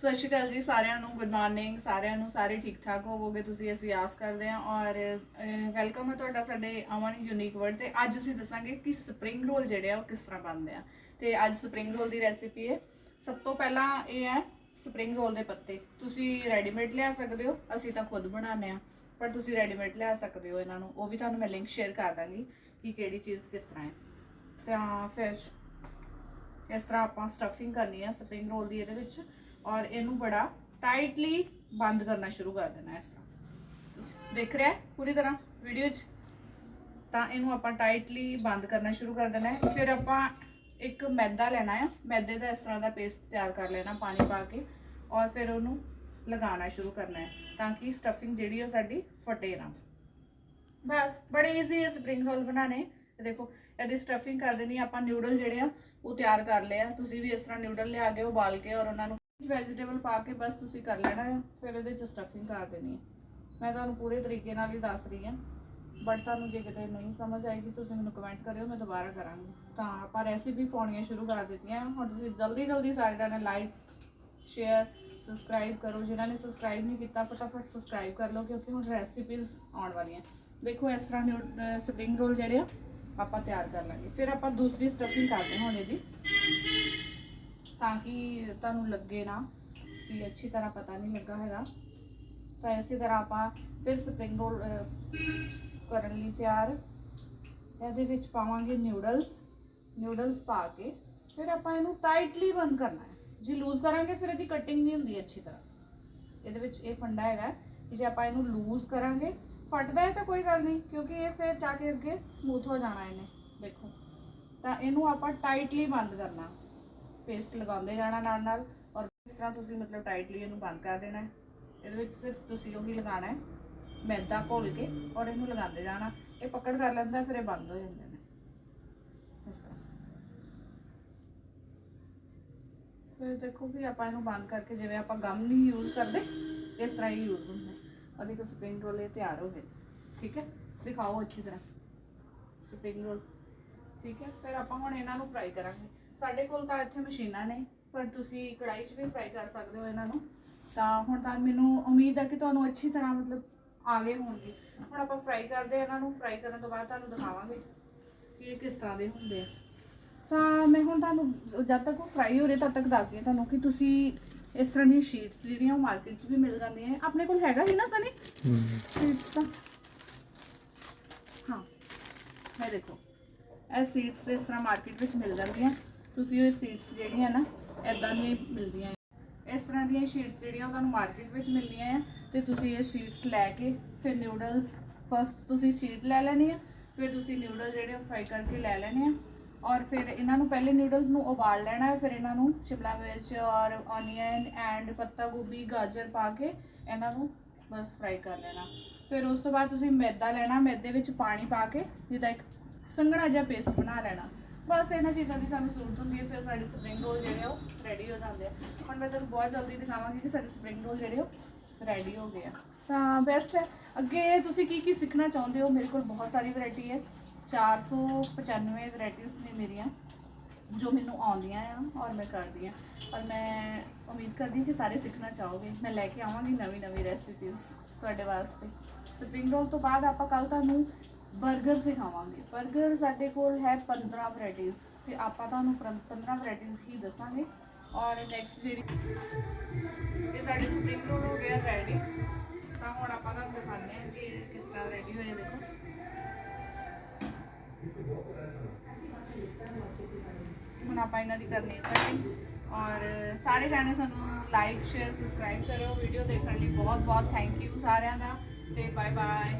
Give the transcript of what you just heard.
ਸਤਿ ਸ਼੍ਰੀ ਅਕਾਲ ਜੀ ਸਾਰਿਆਂ ਨੂੰ ਗੁੱਡ ਮਾਰਨਿੰਗ ਸਾਰਿਆਂ ਨੂੰ, ਸਾਰੇ ਠੀਕ ਠਾਕ ਹੋਵੋਗੇ, ਤੁਸੀਂ ਅਸੀਂ ਆਸ ਕਰਦੇ ਹਾਂ ਔਰ ਵੈਲਕਮ ਹੈ ਤੁਹਾਡਾ ਸਾਡੇ ਅਮਨ ਯੂਨੀਕ ਵਰਡ ਤੇ ਅੱਜ ਅਸੀਂ ਦੱਸਾਂਗੇ ਕਿ ਸਪਰਿੰਗ ਰੋਲ ਜਿਹੜੇ ਆ ਉਹ ਕਿਸ ਤਰ੍ਹਾਂ ਬਣਦੇ ਆ। ਤੇ ਅੱਜ ਸਪਰਿੰਗ ਰੋਲ ਦੀ ਰੈਸਿਪੀ ਹੈ। ਸਭ ਤੋਂ ਪਹਿਲਾਂ ਇਹ ਹੈ ਸਪਰਿੰਗ ਰੋਲ ਦੇ ਪੱਤੇ। ਤੁਸੀਂ ਰੈਡੀਮੇਡ ਲਿਆ ਸਕਦੇ ਹੋ, ਅਸੀਂ ਤਾਂ ਖੁਦ ਬਣਾਉਂਦੇ ਆ ਪਰ ਤੁਸੀਂ ਰੈਡੀਮੇਡ ਲਿਆ ਸਕਦੇ ਹੋ ਇਹਨਾਂ ਨੂੰ। ਉਹ ਵੀ ਤੁਹਾਨੂੰ ਮੈਂ ਲਿੰਕ ਸ਼ੇਅਰ ਕਰ ਦਾਂਗੀ ਕਿ ਕਿਹੜੀ ਚੀਜ਼ ਕਿਸ ਤਰ੍ਹਾਂ ਹੈ। ਤਾਂ ਫਿਰ ਇਸ ਤਰ੍ਹਾਂ ਆਪਾਂ ਸਟਫਿੰਗ ਕਰਨੀ ਆ ਸਪਰਿੰਗ ਰੋਲ ਦੀ ਇਹਦੇ ਵਿੱਚ। ਔਰ ਇਹਨੂੰ ਬੜਾ ਟਾਈਟਲੀ ਬੰਦ ਕਰਨਾ ਸ਼ੁਰੂ ਕਰ ਦੇਣਾ ਇਸ ਤਰ੍ਹਾਂ। ਦੇਖ ਰਿਹਾ ਪੂਰੀ ਤਰ੍ਹਾਂ ਵੀਡੀਓ 'ਚ? ਤਾਂ ਇਹਨੂੰ ਆਪਾਂ ਟਾਈਟਲੀ ਬੰਦ ਕਰਨਾ ਸ਼ੁਰੂ ਕਰ ਦੇਣਾ ਹੈ। ਫਿਰ ਆਪਾਂ ਇੱਕ ਮੈਦਾ ਲੈਣਾ ਹੈ ਮੈਦੇ ਦਾ ਇਸ ਤਰ੍ਹਾਂ ਦਾ ਪੇਸਟ ਤਿਆਰ ਕਰ ਲੈਣਾ, ਪਾਣੀ ਪਾ ਕੇ। ਔਰ ਫਿਰ ਉਹਨੂੰ ਲਗਾਉਣਾ ਸ਼ੁਰੂ ਕਰਨਾ ਹੈ ਤਾਂ ਕਿ ਸਟਫਿੰਗ ਜਿਹੜੀ ਉਹ ਸਾਡੀ ਫਟੇ ਨਾ। ਬਸ, ਬੜੇ ਈਜ਼ੀ ਹੈ ਸਪਰਿੰਗ ਰੋਲ ਬਣਾਣੇ ਦੇਖੋ, ਇਹਦੀ ਸਟਫਿੰਗ ਕਰ ਦੇਣੀ ਆਪਾਂ ਨਿਊਡਲ ਜਿਹੜੇ ਆ, ਉਹ ਤਿਆਰ ਕਰ ਲਏ ਆ। ਤੁਸੀਂ ਵੀ ਇਸ ਤਰ੍ਹਾਂ ਨਿਊਡਲ ਲਿਆ ਕੇ ਉਬਾਲ ਕੇ ਔਰ ਉਹਨਾਂ ਨੂੰ ਵੈਜੀਟੇਬਲ ਪਾ ਕੇ ਬਸ ਤੁਸੀਂ ਕਰ ਲੈਣਾ ਹੈ ਫਿਰ ਇਹਦੇ ਚ ਸਟਫਿੰਗ ਕਰ ਦੇਣੀ ਹੈ ਮੈਂ ਤੁਹਾਨੂੰ ਪੂਰੇ ਤਰੀਕੇ ਨਾਲ ਹੀ ਦੱਸ ਰਹੀ ਹਾਂ ਬਟ ਤੁਹਾਨੂੰ ਜੇ ਕਿਤੇ ਨਹੀਂ ਸਮਝ ਆਈ ਆਏਗੀ ਤੁਸੀਂ ਮੈਨੂੰ ਕਮੈਂਟ ਕਰਿਓ, ਮੈਂ ਦੁਬਾਰਾ ਕਰਾਂਗੀ। ਤਾਂ ਆਪਾਂ ਰੈਸਿਪੀ ਪਾਉਣੀਆਂ ਸ਼ੁਰੂ ਕਰ ਦਿੱਤੀਆਂ ਹੁਣ ਤੁਸੀਂ ਜਲਦੀ ਜਲਦੀ ਸਾਰੇ ਜਾਣੇ ਲਾਈਕਸ ਸ਼ੇਅਰ ਸਬਸਕ੍ਰਾਈਬ ਕਰੋ। ਜਿਨ੍ਹਾਂ ਨੇ ਸਬਸਕ੍ਰਾਈਬ ਨਹੀਂ ਕੀਤਾ, ਫਟਾਫਟ ਸਬਸਕ੍ਰਾਈਬ ਕਰ ਲਓ, ਕਿਉਂਕਿ ਹੁਣ ਰੈਸਿਪੀਜ਼ ਆਉਣ ਵਾਲੀਆਂ। ਦੇਖੋ, ਇਸ ਤਰ੍ਹਾਂ ਦੇ ਸਪਰਿੰਗ ਰੋਲ ਜਿਹੜੇ ਆ, ਆਪਾਂ ਤਿਆਰ ਕਰ ਲਾਂਗੇ। ਫਿਰ ਆਪਾਂ ਦੂਸਰੀ ਸਟਫਿੰਗ ਕਰਦੇ ਹਾਂ ਹੁਣ ਇਹਦੀ। ਤਾਂ ਕਿ ਤੁਹਾਨੂੰ ਲੱਗੇ ਨਾ ਕਿ ਅੱਛੀ ਤਰ੍ਹਾਂ ਪਤਾ ਨਹੀਂ ਲੱਗਾ ਹੈਗਾ। ਤਾਂ ਇਸੇ ਤਰ੍ਹਾਂ ਆਪਾਂ ਫਿਰ ਸਪਰਿੰਗ ਰੋਲ ਕਰਨ ਲਈ ਤਿਆਰ। ਇਹਦੇ ਵਿੱਚ ਪਾਵਾਂਗੇ ਨਿਊਡਲਸ ਨਿਊਡਲਸ ਪਾ ਕੇ ਫਿਰ ਆਪਾਂ ਇਹਨੂੰ ਟਾਈਟਲੀ ਬੰਦ ਕਰਨਾ ਹੈ। ਜੇ ਲੂਜ਼ ਕਰਾਂਗੇ ਫਿਰ ਇਹਦੀ ਕਟਿੰਗ ਨਹੀਂ ਹੁੰਦੀ ਅੱਛੀ ਤਰ੍ਹਾਂ। ਇਹਦੇ ਵਿੱਚ ਇਹ ਫੰਡਾ ਹੈਗਾ ਕਿ ਜੇ ਆਪਾਂ ਇਹਨੂੰ ਲੂਜ਼ ਕਰਾਂਗੇ, ਫਟਦਾ ਹੈ ਤਾਂ ਕੋਈ ਗੱਲ ਨਹੀਂ, ਕਿਉਂਕਿ ਇਹ ਫਿਰ ਜਾ ਕੇ ਅੱਗੇ ਸਮੂਥ ਹੋ ਜਾਣਾ ਇਹਨੇ। ਦੇਖੋ। ਤਾਂ ਇਹਨੂੰ ਆਪਾਂ ਟਾਈਟਲੀ ਬੰਦ ਕਰਨਾ। ਪੇਸਟ ਲਗਾਉਂਦੇ ਜਾਣਾ ਨਾਲ ਨਾਲ ਔਰ ਇਸ ਤਰ੍ਹਾਂ ਤੁਸੀਂ ਮਤਲਬ ਟਾਈਟਲੀ ਇਹਨੂੰ ਬੰਦ ਕਰ ਦੇਣਾ ਹੈ। ਇਹਦੇ ਵਿੱਚ ਸਿਰਫ ਤੁਸੀਂ ਉਹੀ ਲਗਾਉਣਾ ਹੈ, ਮੈਦਾ ਘੋਲ ਕੇ ਔਰ ਇਹਨੂੰ ਲਗਾਉਂਦੇ ਜਾਣਾ। ਇਹ ਪਕੜ ਕਰ ਲੈਂਦਾ ਫਿਰ ਇਹ ਬੰਦ ਹੋ ਜਾਂਦੇ ਨੇ। ਇਸ ਤਰ੍ਹਾਂ। ਫਿਰ ਦੇਖੋ ਕਿ ਆਪਾਂ ਇਹਨੂੰ ਬੰਦ ਕਰਕੇ ਜਿਵੇਂ ਆਪਾਂ ਗਮ ਨਹੀਂ ਯੂਜ਼ ਕਰਦੇ, ਇਸ ਤਰ੍ਹਾਂ ਹੀ ਯੂਜ਼ ਹੁੰਦਾ ਔਰ ਦੇਖੋ ਸਪਰਿੰਗ ਰੋਲ ਇਹ ਤਿਆਰ ਹੋ ਗਏ। ਠੀਕ ਹੈ? ਦਿਖਾਓ ਅੱਛੀ ਤਰ੍ਹਾਂ। ਸਪਰਿੰਗ ਰੋਲ ਠੀਕ ਹੈ? ਫਿਰ ਆਪਾਂ ਹੁਣ ਇਹਨਾਂ ਨੂੰ ਫਰਾਈ ਕਰਾਂਗੇ। ਸਾਡੇ ਕੋਲ ਤਾਂ ਇੱਥੇ ਮਸ਼ੀਨਾਂ ਨੇ, ਪਰ ਤੁਸੀਂ ਕੜਾਈ 'ਚ ਵੀ ਫਰਾਈ ਕਰ ਸਕਦੇ ਹੋ ਇਹਨਾਂ ਨੂੰ। ਤਾਂ ਹੁਣ ਤਾਂ ਮੈਨੂੰ ਉਮੀਦ ਹੈ ਕਿ ਤੁਹਾਨੂੰ ਅੱਛੀ ਤਰ੍ਹਾਂ ਮਤਲਬ ਆ ਗਏ ਹੋਣਗੇ। ਹੁਣ ਆਪਾਂ ਫਰਾਈ ਕਰਦੇ ਹਾਂ ਇਹਨਾਂ ਨੂੰ ਫਰਾਈ ਕਰਨ ਤੋਂ ਬਾਅਦ ਤੁਹਾਨੂੰ ਦਿਖਾਵਾਂਗੇ ਕਿ ਇਹ ਕਿਸ ਤਰ੍ਹਾਂ ਦੇ ਹੁੰਦੇ ਆ। ਤਾਂ ਮੈਂ ਹੁਣ ਤੁਹਾਨੂੰ ਜਦ ਤੱਕ ਉਹ ਫਰਾਈ ਹੋ ਰਹੇ ਤਦ ਤੱਕ ਦੱਸਦੀ ਹਾਂ ਤੁਹਾਨੂੰ ਕਿ ਤੁਸੀਂ ਇਸ ਤਰ੍ਹਾਂ ਦੀਆਂ ਸ਼ੀਟਸ ਜਿਹੜੀਆਂ ਉਹ ਮਾਰਕੀਟ 'ਚ ਵੀ ਮਿਲ ਜਾਂਦੀਆਂ। ਆਪਣੇ ਕੋਲ ਹੈਗਾ ਹੀ ਨਾ ਸਨੀ? ਸੀਟਸ ਤਾਂ। ਹਾਂ, ਇਹ ਦੇਖੋ। ਇਹ ਸੀਟਸ ਇਸ ਤਰ੍ਹਾਂ ਮਾਰਕੀਟ ਵਿੱਚ ਮਿਲ ਜਾਂਦੀਆਂ। ਤੁਸੀਂ ਉਹ ਸੀਟਸ ਜਿਹੜੀਆਂ ਨਾ ਐਦਾਂ ਦੀਆਂ ਹੀ ਮਿਲਦੀਆਂ ਇਸ ਤਰ੍ਹਾਂ ਦੀਆਂ ਸ਼ੀਟਸ ਜਿਹੜੀਆਂ ਉਹ ਤੁਹਾਨੂੰ ਮਾਰਕੀਟ ਵਿੱਚ ਮਿਲਦੀਆਂ ਆ ਤੇ ਤੁਸੀਂ ਇਹ ਸੀਟਸ ਲੈ ਕੇ ਫਿਰ ਨਿਊਡਲਸ ਫਸਟ ਤੁਸੀਂ ਸ਼ੀਟ ਲੈ ਲੈਣੀ ਆ, ਫਿਰ ਤੁਸੀਂ ਨਿਊਡਲ ਜਿਹੜੇ ਫਰਾਈ ਕਰਕੇ ਲੈ ਲੈਣੇ ਆ ਔਰ ਫਿਰ ਇਹਨਾਂ ਨੂੰ ਪਹਿਲੇ ਨਿਊਡਲਸ ਨੂੰ ਉਬਾਲ ਲੈਣਾ ਹੈ, ਫਿਰ ਇਹਨਾਂ ਨੂੰ ਸ਼ਿਮਲਾ ਮਿਰਚ ਔਰ ਔਨੀਅਨ ਐਂਡ ਪੱਤਾ ਗੋਭੀ, ਗਾਜਰ ਪਾ ਕੇ ਇਹਨਾਂ ਨੂੰ ਬਸ ਫਰਾਈ ਕਰ ਲੈਣਾ। ਫਿਰ ਉਸ ਤੋਂ ਬਾਅਦ ਤੁਸੀਂ ਮੈਦਾ ਲੈਣਾ, ਮੈਦੇ ਵਿੱਚ ਪਾਣੀ ਪਾ ਕੇ ਜਿਹਦਾ ਇੱਕ ਸੰਘਣਾ ਜਿਹਾ ਪੇਸਟ ਬਣਾ ਲੈਣਾ। ਬਸ ਇਹਨਾਂ ਚੀਜ਼ਾਂ ਦੀ ਸਾਨੂੰ ਜ਼ਰੂਰਤ ਹੁੰਦੀ ਹੈ, ਫਿਰ ਸਾਡੇ ਸਪਰਿੰਗ ਰੋਲ ਜਿਹੜੇ ਆ ਉਹ ਰੈਡੀ ਹੋ ਜਾਂਦੇ ਆ। ਹੁਣ ਮੈਂ ਤੁਹਾਨੂੰ ਬਹੁਤ ਜਲਦੀ ਦਿਖਾਵਾਂਗੀ ਕਿ ਸਾਡੇ ਸਪਰਿੰਗ ਰੋਲ ਜਿਹੜੇ ਉਹ ਰੈਡੀ ਹੋ ਗਏ ਆ। ਤਾਂ ਬੈਸਟ ਹੈ। ਅੱਗੇ ਤੁਸੀਂ ਕੀ ਕੀ ਸਿੱਖਣਾ ਚਾਹੁੰਦੇ ਹੋ? ਮੇਰੇ ਕੋਲ ਬਹੁਤ ਸਾਰੀ ਵੈਰਾਈਟੀ ਹੈ। 495 ਵੈਰਾਈਟੀਆਂ ਨੇ ਮੇਰੀਆਂ, ਜੋ ਮੈਨੂੰ ਆਉਂਦੀਆਂ ਆ ਔਰ ਮੈਂ ਕਰਦੀ ਆ। ਔਰ ਮੈਂ ਉਮੀਦ ਕਰਦੀ ਹਾਂ ਕਿ ਸਾਰੇ ਸਿੱਖਣਾ ਚਾਹੋਗੇ। ਮੈਂ ਲੈ ਕੇ ਆਵਾਂਗੀ ਨਵੀਂ ਨਵੀਂ ਰੈਸਿਪੀਜ਼ ਤੁਹਾਡੇ ਵਾਸਤੇ। ਸਪਰਿੰਗ ਰੋਲ ਤੋਂ ਬਾਅਦ ਆਪਾਂ ਕੱਲ ਤੁਹਾਨੂੰ 버ਗਰ ਸਿਖਾਵਾਂਗੇ। 버ਗਰ ਸਾਡੇ ਕੋਲ ਹੈ 15 ਵੈਰਾਈਟੀਆਂ ਤੇ ਆਪਾਂ ਤੁਹਾਨੂੰ 15 ਵੈਰਾਈਟੀਆਂ ਹੀ ਦੱਸਾਂਗੇ। ਔਰ ਨੈਕਸਟ ਜਿਹੜੀ ਇਹ ਸਾਡੇ ਸਪਰਿੰਗ ਰੋਲ ਹੋ ਗਿਆ ਰੈਡੀ ਤਾਂ ਹੁਣ ਆਪਾਂ ਤੁਹਾਨੂੰ ਦਿਖਾਉਂਦੇ ਹਾਂ ਕਿ ਕਿਸ ਤਰ੍ਹਾਂ ਰੈਡੀ ਹੋਏ ਦੇਖੋ। ਹੁਣ ਆਪਾਂ ਇਹਨਾਂ ਦੀ ਕਰਨੀ ਹੈ ਕਟਿੰਗ ਔਰ ਸਾਰੇ ਜਾਣੇ ਸਾਨੂੰ ਲਾਈਕ ਸ਼ੇਅਰ ਸਬਸਕ੍ਰਾਈਬ ਕਰਿਓ। ਵੀਡੀਓ ਦੇਖਣ ਲਈ ਬਹੁਤ ਬਹੁਤ ਥੈਂਕ ਯੂ ਸਾਰਿਆਂ ਦਾ। ਤੇ ਬਾਏ ਬਾਏ